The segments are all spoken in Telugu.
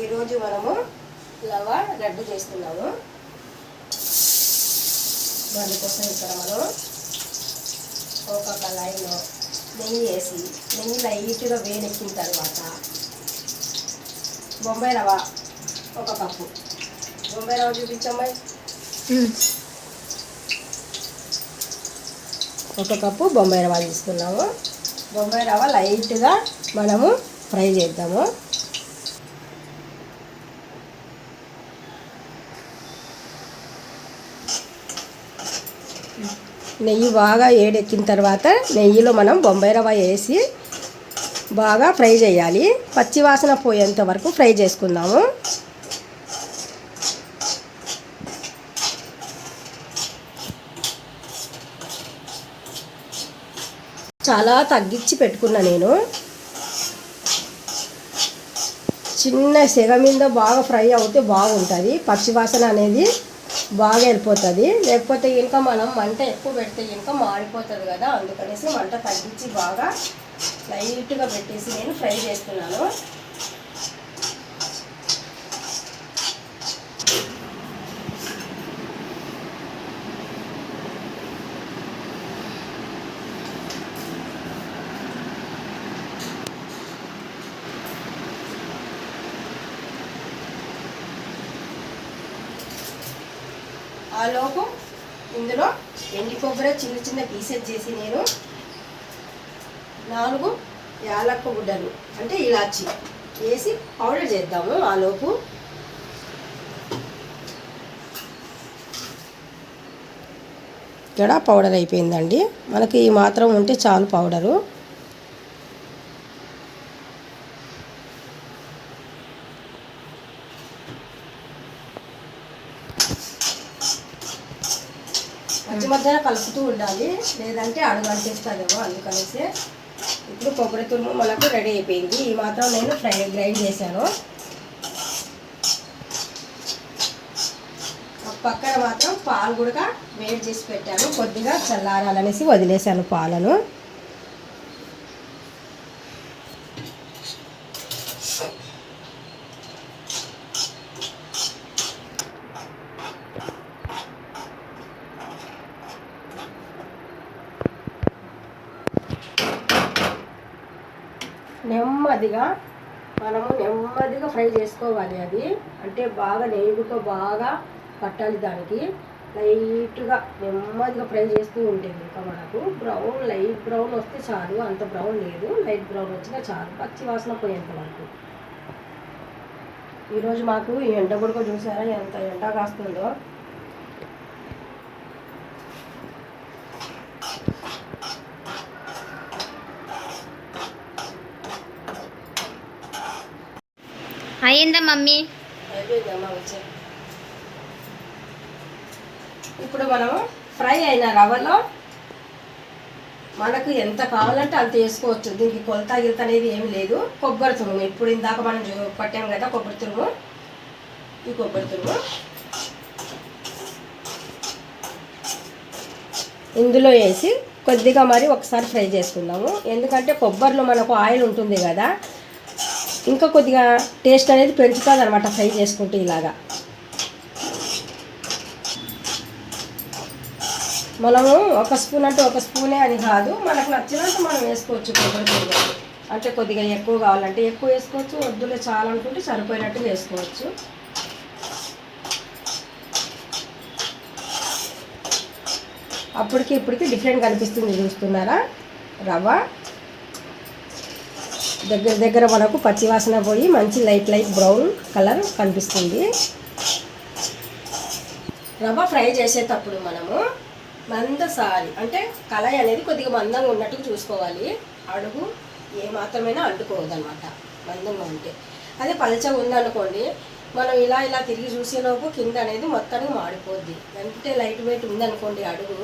ఈరోజు మనము లవ లడ్డు చేస్తున్నాము. దానికోసం ఇక్కడ మనం ఒక కళాయిలో నెయ్యి వేసి నెయ్యి లైట్గా వేడెక్కిన తర్వాత బొంబాయి రవ ఒక కప్పు. బొంబాయి రవ చూపించమ్మాయి ఒక కప్పు బొంబాయి రవ తీసుకున్నాము. బొంబాయి రవ లైట్గా మనము ఫ్రై చేద్దాము. నెయ్యి బాగా ఏడెక్కిన తర్వాత నెయ్యిలో మనం బొంబాయి రవ్వ వేసి బాగా ఫ్రై చేయాలి. పచ్చి వాసన పోయేంత వరకు ఫ్రై చేసుకుందాము. చాలా తగ్గించి పెట్టుకున్నా నేను. చిన్న సెగ మీద బాగా ఫ్రై అవుతే బాగుంటుంది. పచ్చివాసన అనేది బాగా వెళ్ళిపోతుంది. లేకపోతే ఇంకా మనం మంట ఎక్కువ పెడితే ఇంకా మాడిపోతుంది కదా. అందుకనేసి మంట తగ్గించి బాగా లైట్గా పెట్టేసి నేను ఫ్రై చేస్తున్నాను. ఆ లోపు ఇందులో ఎండి కొబ్బరి చిన్న చిన్న పీసెస్ చేసి నేను నాలుగు యాలక్క గుడ్డలు అంటే ఇలాచి వేసి పౌడర్ చేద్దాము ఆ లోపు. ఇక్కడ పౌడర్ అయిపోయిందండి. మనకి ఈ మాత్రం ఉంటే చాలు పౌడరు మధ్య మధ్యన కలుపుతూ ఉండాలి. లేదంటే అడుగు అంటేస్తుందేమో అందుకనేసి ఇప్పుడు కొబ్బరి తురుము మనకు రెడీ అయిపోయింది. ఈ మాత్రం నేను ఫ్రై గ్రైండ్ చేశాను. పక్కన మాత్రం పాలు కూడా వేడి చేసి పెట్టాను. కొద్దిగా చల్లారాలనేసి వదిలేశాను పాలను నెమ్మదిగా మనము నెమ్మదిగా ఫ్రై చేసుకోవాలి అది. అంటే బాగా నెయ్యితో బాగా పట్టాలి దానికి. లైట్గా నెమ్మదిగా ఫ్రై చేస్తూ ఉంటుంది ఇంకా మనకు. బ్రౌన్ లైట్ బ్రౌన్ వస్తే చాలు. అంత బ్రౌన్ లేదు. లైట్ బ్రౌన్ వచ్చినా చాలు. పచ్చి వాసన పోయేంత వరకు. ఈరోజు మాకు ఈ ఎండ కూడా చూసారా? ఎంత ఎండ కాస్తుందో. అయిందా మమ్మీ? ఇప్పుడు మనం ఫ్రై అయిన రవ్వలో మనకు ఎంత కావాలంటే అంత వేసుకోవచ్చు. దీనికి కొలత గిలత అనేది ఏమి లేదు. కొబ్బరి తురుము. ఇప్పుడు ఇందాక మనం చూ- పట్టాం కదా కొబ్బరి తురుము. ఈ కొబ్బరి తురుము. ఇందులో వేసి కొద్దిగా మరి ఒకసారి ఫ్రై చేసుకుందాము. ఎందుకంటే కొబ్బరిలో మనకు ఆయిల్ ఉంటుంది కదా. ఇంకా కొద్దిగా టేస్ట్ అనేది పెంచుతుంది అనమాట ఫ్రై చేసుకుంటే ఇలాగా. మనము ఒక స్పూన్ అంటే ఒక స్పూనే అని కాదు మనకు నచ్చినంత మనం వేసుకోవచ్చు కొబ్బరి అంటే కొద్దిగా ఎక్కువ కావాలంటే ఎక్కువ వేసుకోవచ్చు వద్దులే చాలా అనుకుంటే సరిపోయినట్టు వేసుకోవచ్చు. అప్పటికి ఇప్పటికి డిఫరెంట్ కనిపిస్తుంది చూస్తున్నారా? రవ్వ. దగ్గర దగ్గర మనకు పచ్చివాసన పోయి మంచి లైట్ లైట్ బ్రౌన్ కలర్ కనిపిస్తుంది. రవ్వ ఫ్రై చేసేటప్పుడు మనము మందసారి అంటే కళాయి అనేది కొద్దిగా మందంగా ఉన్నట్టు చూసుకోవాలి. అడుగు ఏ మాత్రమైనా అంటుకోవద్దు అనమాట మందంగా ఉంటే. అదే పలచగా ఉందనుకోండి మనం ఇలా ఇలా తిరిగి చూసేలోపు కింద అనేది మొత్తానికి మాడిపోద్ది. అంటే లైట్ వెయిట్ ఉందనుకోండి అడుగు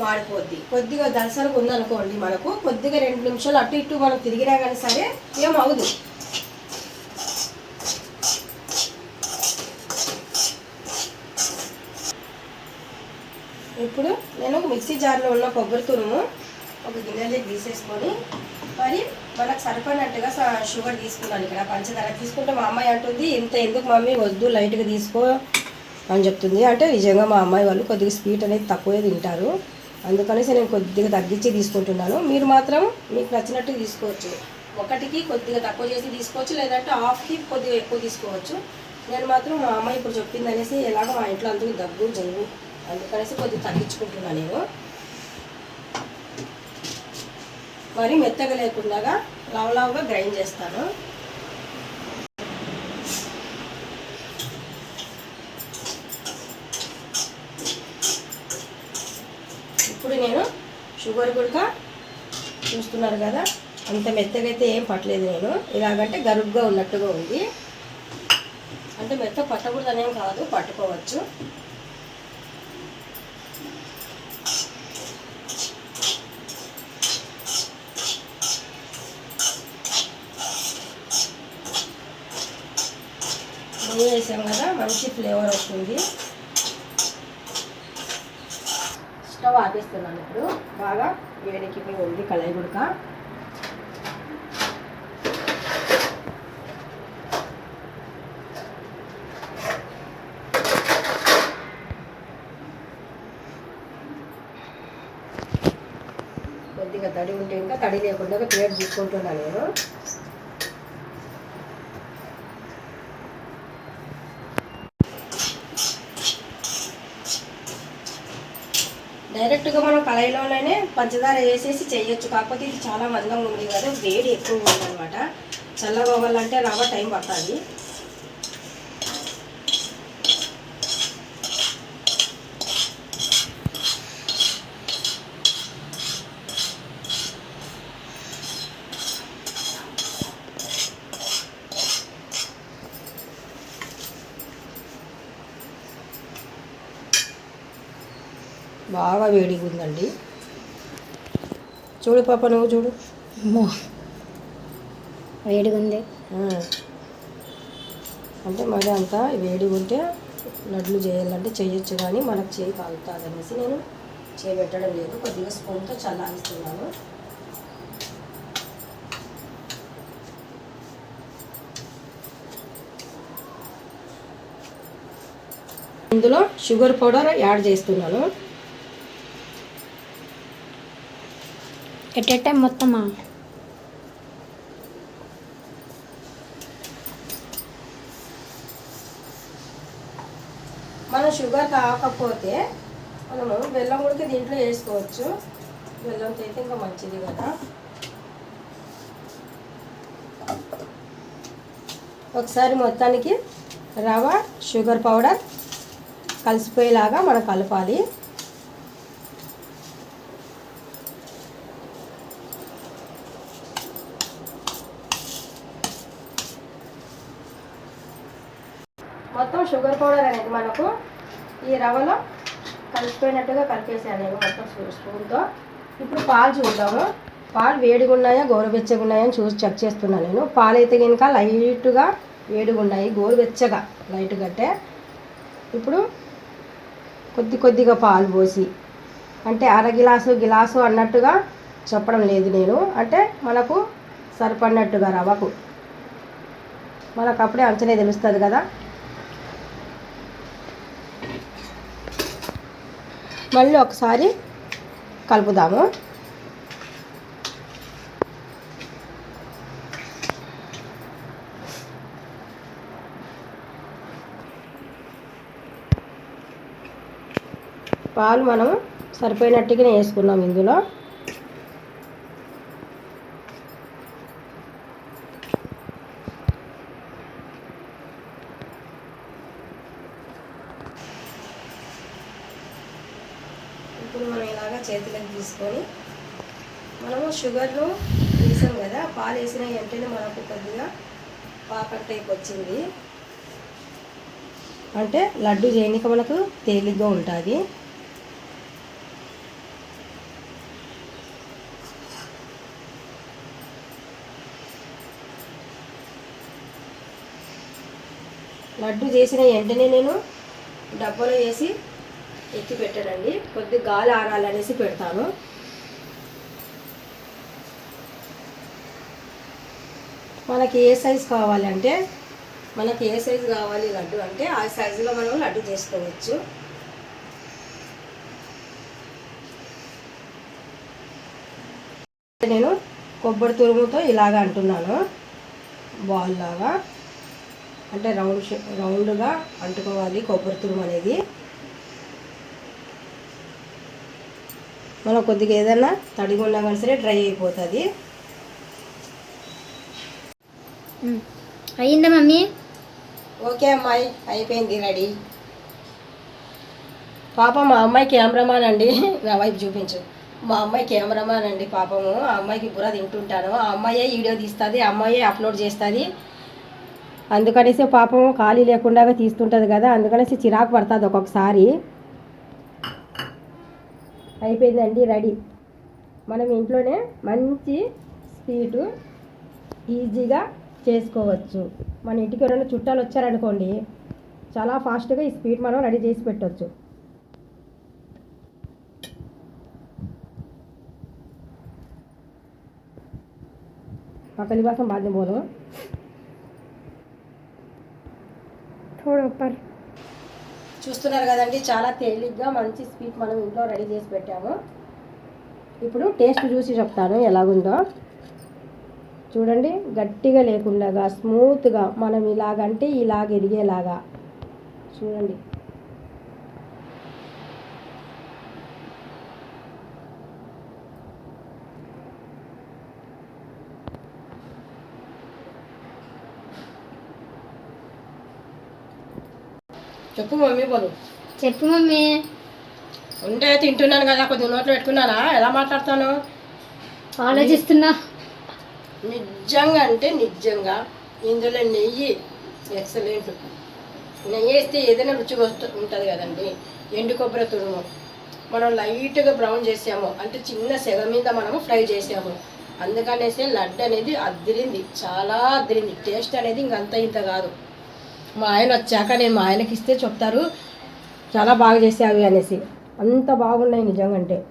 మాడిపోద్ది కొద్దిగా దలసరిగా ఉందనుకోండి మనకు కొద్దిగా రెండు నిమిషాలు అటు ఇటు మనం తిరిగినా కానీ సరే ఏం ఇప్పుడు నేను మిక్సీ జార్లో ఉన్న కొబ్బరి తురుము ఒక గిన్నెలో తీసేసుకొని మరి మనకు సరిపడినట్టుగా షుగర్ తీసుకున్నాను ఇక్కడ పంచదార తీసుకుంటే మా అమ్మాయి అంటుంది ఇంత ఎందుకు మమ్మీ వద్దు లైట్గా తీసుకో అని చెప్తుంది. అంటే నిజంగా మా అమ్మాయి వాళ్ళు కొద్దిగా స్వీట్ అనేది తక్కువే తింటారు. అందుకనేసి నేను కొద్దిగా తగ్గించి తీసుకుంటున్నాను. మీరు మాత్రం మీకు నచ్చినట్టు తీసుకోవచ్చు. ఒకటికి కొద్దిగా తక్కువ చేసి తీసుకోవచ్చు లేదంటే హాఫ్కి కొద్దిగా ఎక్కువ తీసుకోవచ్చు. నేను మాత్రం మా అమ్మాయి ఇప్పుడు చెప్పింది అనేసి ఎలాగో మా ఇంట్లో అందుకు దగ్గు జరుగు అందుకనేసి కొద్దిగా తగ్గించుకుంటున్నాను నేను. మరి మెత్తగా లేకుండా లావులావుగా గ్రైండ్ చేస్తాను ఇప్పుడు నేను షుగర్ కూడా చూస్తున్నారు కదా. అంత మెత్తగా అయితే ఏం పట్టలేదు నేను. ఇలాగంటే గరుగ్గా ఉన్నట్టుగా ఉంది. అంటే మెత్త పట్టకూడదనేం కాదు పట్టుకోవచ్చు. నెయ్యి వేసాం కదా మంచి ఫ్లేవర్ వస్తుంది. స్టవ్ ఆపేస్తున్నాను ఇప్పుడు. బాగా వేడెక్కిపోయి ఉంది కళాయి గుడక. కొద్దిగా తడి ఉంటే ఇంకా తడి లేకుండా ప్లేట్ తీసుకుంటున్నాను నేను. డైరెక్ట్గా మనం కళాయిలోనే పంచదార వేసేసి చేయొచ్చు. కాకపోతే ఇది చాలా మందంగా ఉంది కదా వేడి ఎక్కువ ఉందన్నమాట. చల్లగా అవ్వాలంటే రవ్వ టైం పడుతుంది బాగా వేడిగా ఉందండి చూడు పాప నువ్వు చూడు. వేడిగా ఉంది. అంటే మరి అంతా వేడిగా ఉంటే లడ్లు చేయాలంటే చేయొచ్చు కానీ మనకు చేయి కాలుతుంది అనేసి నేను చేయి పెట్టడం లేదు. కొద్దిగా స్పూన్తో చల్లారిస్తున్నాను. ఇందులో షుగర్ పౌడర్ యాడ్ చేస్తున్నాను. ఎట్ ఎ టైం మొత్తమా? మనం షుగర్ కాకపోతే మనము బెల్లం ఉడికి దీంట్లో వేసుకోవచ్చు. బెల్లంతో అయితే ఇంకా మంచిది కదా. ఒకసారి మొత్తానికి రవ షుగర్ పౌడర్ కలిసిపోయేలాగా మనం కలపాలి మొత్తం షుగర్ పౌడర్ అనేది మనకు ఈ రవ్వలో కలిసిపోయినట్టుగా కలిపేసాను నేను మొత్తం స్పూన్తో. ఇప్పుడు పాలు చూద్దాము. పాలు వేడిగా ఉన్నాయా గోరువెచ్చగా ఉన్నాయా అని చూసి చెక్ చేస్తున్నాను నేను. పాలు అయితే కనుక లైట్గా వేడిగా ఉన్నాయి గోరువెచ్చగా లైట్ కట్టే ఇప్పుడు కొద్ది కొద్దిగా పాలు పోసి అంటే అర గిలాసు గిలాసు అన్నట్టుగా చెప్పడం లేదు నేను. అంటే మనకు సరిపడినట్టుగా రవ్వకు. మనకు అప్పుడే అంచనే తెలుస్తుంది కదా. మళ్ళీ ఒకసారి కలుపుదాము. పాలు మనం సరిపోయినట్టుగానే వేసుకున్నాం ఇందులో ఇప్పుడు మనం ఇలాగా చేతిలోకి తీసుకొని మనము షుగర్ను వేసాం కదా పాలు వేసిన వెంటనే మనకు కొద్దిగా పాకం టైప్ వచ్చింది. అంటే లడ్డు చేయడానికి మనకు తేలిగ్గా ఉంటుంది? లడ్డు చేసిన వెంటనే నేను డబ్బాలో వేసి ఎత్తి పెట్టానండి. కొద్ది గాలి ఆరాలనేసి పెడతాను. మనకి ఏ సైజు కావాలంటే మనకి ఏ సైజు కావాలి లడ్డు అంటే ఆ సైజులో మనం లడ్డు చేసుకోవచ్చు. నేను కొబ్బరి తురుముతో ఇలాగ అంటున్నాను. బాల్ లాగా. అంటే రౌండ్ రౌండ్గా అంటుకోవాలి కొబ్బరి తురుము అనేది. మనం కొద్దిగా ఏదైనా తడిగా ఉన్నా కానీ సరే డ్రై అయిపోతుంది. అయ్యిందా మమ్మీ? ఓకే అమ్మాయి అయిపోయింది రెడీ. పాప మా అమ్మాయి కెమెరామాన్ అండి. నా వైపు చూపించు. మా అమ్మాయి కెమెరామాన్ అండి పాపము. ఆ అమ్మాయికి బుర్ర తింటుంటాను. ఆ అమ్మాయే వీడియో తీస్తుంది అమ్మాయే అప్లోడ్ చేస్తుంది. అందుకనేసి పాపము ఖాళీ లేకుండా తీస్తుంటుంది కదా అందుకనేసి చిరాకు పడుతుంది ఒక్కొక్కసారి. అయిపోయిందండి రెడీ. మనం ఇంట్లోనే మంచి స్వీటు ఈజీగా చేసుకోవచ్చు. మన ఇంటికి ఎవరైనా చుట్టాలు వచ్చారనుకోండి చాలా ఫాస్ట్గా ఈ స్వీట్ మనం రెడీ చేసి పెట్టవచ్చు పక్కలి బాసం బాధ్యం పోను చూస్తున్నారు కదండి చాలా తేలిగ్గా మంచి స్వీట్ మనం ఇంట్లో రెడీ చేసి పెట్టాము. ఇప్పుడు టేస్ట్ చూసి చెప్తాను ఎలాగుందో. చూడండి గట్టిగా లేకుండా స్మూత్గా మనం ఇలాగంటే ఇలాగ ఎదిగేలాగా. చూడండి. చెప్పు మమ్మీ బోలు. చెప్పు మమ్మీ. ఉంటే తింటున్నాను కదా కొద్దిగా నోట్లో పెట్టుకున్నానా ఎలా మాట్లాడతాను? ఆలోచిస్తున్నా. నిజంగా అంటే నిజంగా ఇందులో నెయ్యి ఎక్సలెంట్. నెయ్యి వేస్తే ఏదైనా రుచిగా వస్తు ఉంటుంది కదండి. ఎండు కొబ్బరి తురుము. మనం లైట్గా బ్రౌన్ చేసాము. అంటే చిన్న సెగ మీద మనము ఫ్రై చేసాము. అందుకనేసి లడ్డు అనేది అద్దిరింది. చాలా అద్దిరింది. టేస్ట్ అనేది ఇంకంత ఇంత కాదు. మా ఆయన వచ్చాక నేను మా ఆయనకి ఇస్తే చెప్తారు. చాలా బాగా చేసావి అనేసి. అంత బాగున్నాయి నిజంగా అంటే.